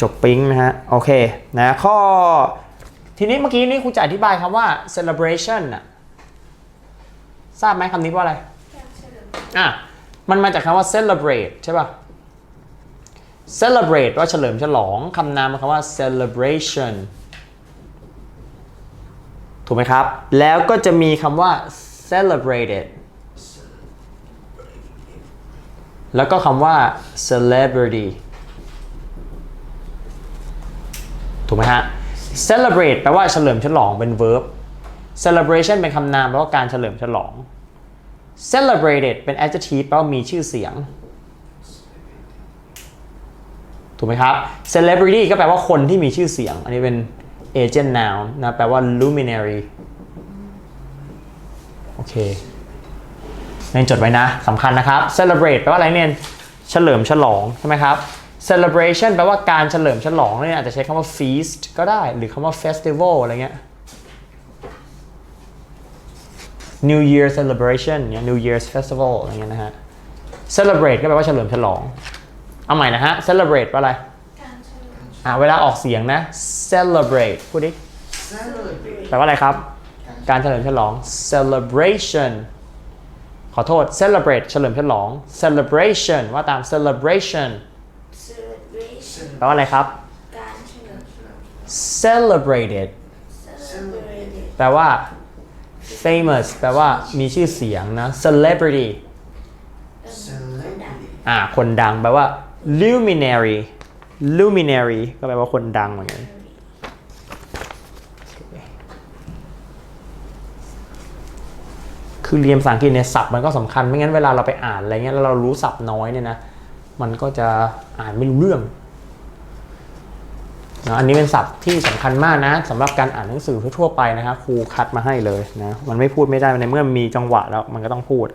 จบปิ๊งนะฮะ โอเคนะข้อ ทีนี้เมื่อกี้นี่ครูจะอธิบายคำว่า celebration อะทราบไหมคำนี้ว่าอะไรอะมันมาจากคำว่า celebrate ใช่ป่ะ celebrate ว่าเฉลิมฉลองคำนามมันคำว่า celebration ถูกไหมครับ แล้วก็จะมีคำว่า celebrated แล้วก็คำว่า celebrity ถูกไหมฮะ celebrate แปลว่าเฉลิมฉลองเป็น verb celebration เป็นคำนามแปลว่าการเฉลิมฉลอง celebrated เป็น adjective แปลว่ามีชื่อเสียง ถูกไหมครับ celebrity ก็แปลว่าคนที่มีชื่อเสียง อันนี้เป็น agent noun นะแปลว่า luminary โอเคเนนจดไว้นะสำคัญนะครับ celebrate แปลว่าอะไรเนนเฉลิมฉลองใช่ไหมครับ celebration แปลว่าการเฉลิมฉลองเนี่ยอาจจะใช้คำว่า feast ก็ได้หรือคำว่า festival อะไรเงี้ย New Year celebration เนี่ย New Year's festival อะไรเงี้ยนะฮะ celebrate ก็แปลว่าเฉลิมฉลอง เอาใหม่นะฮะ celebrate แปลว่าอะไรการเฉลิมอ่าเวลาออกเสียงนะ celebrate พูดดิ celebrate แปลว่าอะไรครับ การเฉลิมฉลอง celebration ขอโทษ celebrate เฉลิมฉลอง celebration ว่าตาม celebration celebration แปลว่าอะไรครับ การเฉลิมฉลอง celebrated celebrated แปลว่า famous แปลว่ามีชื่อเสียงนะ celebrity celebrity อ่าคนดังแปลว่า luminary luminary ก็แปลว่าคนดังเหมือนกัน คือเรียนภาษาอังกฤษเนี่ยศัพท์มันก็สำคัญ ไม่งั้นเวลาเราไปอ่านอะไรเงี้ยแล้วเรารู้ศัพท์น้อยเนี่ยนะ มันก็จะอ่านไม่รู้เรื่องนะ อันนี้เป็นศัพท์ที่สำคัญมากนะสำหรับการอ่านหนังสือทั่วไปนะครับครูคัดมาให้เลยนะมันไม่พูดไม่ได้ในเมื่อมีจังหวะแล้วมันก็ต้องพูด